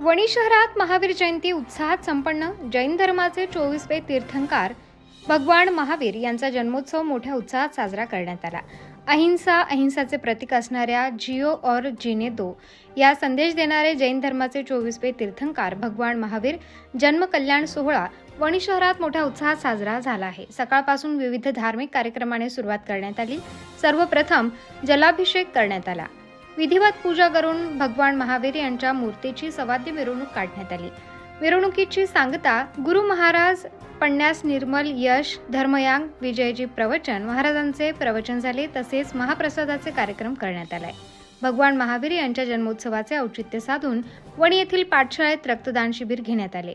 वणी शहरात महावीर जयंती उत्साहात संपन्न जैन धर्माचे चोवीसवे तीर्थंकार भगवान महावीर यांचा जन्मोत्सव मोठ्या उत्साहात साजरा करण्यात आला. अहिंसा अहिंसाचे प्रतीक असणाऱ्या जिओ और जिने दो या संदेश देणारे जैन धर्माचे चोवीसवे तीर्थंकार भगवान महावीर जन्म कल्याण सोहळा वणी शहरात मोठ्या उत्साहात साजरा झाला आहे. सकाळपासून विविध धार्मिक कार्यक्रमाने सुरुवात करण्यात आली. सर्वप्रथम जलाभिषेक करण्यात आला. विधिवत पूजा करून भगवान महावीर यांच्या मूर्तीची सवाद्य मिरवणूक काढण्यात आली. मिरवणुकीची सांगता गुरु महाराज पण्यास निर्मल यश धर्मयांग विजयजी प्रवचन महाराजांचे प्रवचन झाले तसेच महाप्रसादाचे कार्यक्रम करण्यात आलाय. भगवान महावीर यांच्या जन्मोत्सवाचे औचित्य साधून वणी येथील पाठशाळेत रक्तदान शिबिर घेण्यात आले.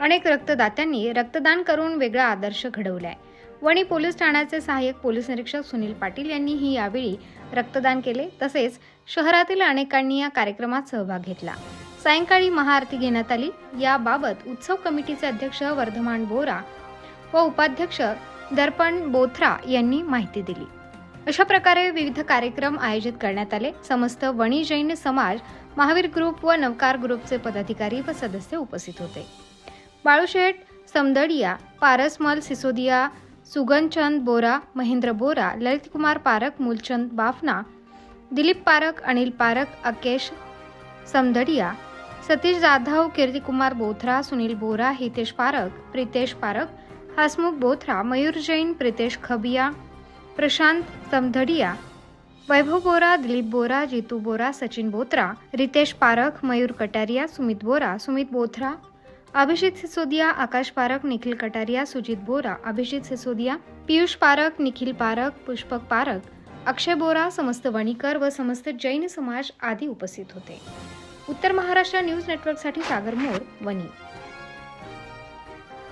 अनेक रक्तदात्यांनी रक्तदान करून वेगळा आदर्श घडवलाय. वणी पोलीस ठाण्याचे सहाय्यक पोलीस निरीक्षक सुनील पाटील यांनीही यावेळी रक्तदान केले. तसेच शहरातील अनेकांनी या कार्यक्रमात सहभाग घेतला. सायंकाळी महाआरती घेण्यात आली. याबाबत उत्सव कमिटीचे अध्यक्ष वर्धमान बोरा व उपाध्यक्ष दर्पण बोथरा यांनी माहिती दिली. अशा प्रकारे विविध कार्यक्रम आयोजित करण्यात आले. समस्त वणी जैन समाज महावीर ग्रुप व नवकार ग्रुपचे पदाधिकारी व सदस्य उपस्थित होते. बाळूशेठ समदडिया पारसमल सिसोदिया सुगनचंद बोरा महेंद्र बोरा ललितकुमार पारक मूलचंद बाफना दिलीप पारक अनिल पारक अकेश समदडिया सतीश जाधव कीर्तिकुमार बोथरा सुनील बोरा हितेश पारक प्रितेश पारक हसमुख बोथरा मयूर जैन प्रितेश खबिया प्रशांत समधडिया वैभव बोरा दिलीप बोरा जितू बोरा सचिन बोत्रा रितेश पारख मयूर कटारिया सुमित बोरा सुमित बोथरा अभिजित सिसोदिया आकाश पारक निखिल कटारिया सुजित बोरा अभिजित सिसोदिया पियुष पारक निखिल पारक पुष्पक पारक अक्षय बोरा समस्त वणीकर व समस्त जैन समाज आदी उपस्थित होते. उत्तर महाराष्ट्र न्यूज नेटवर्कसाठी सागर मोर वणी.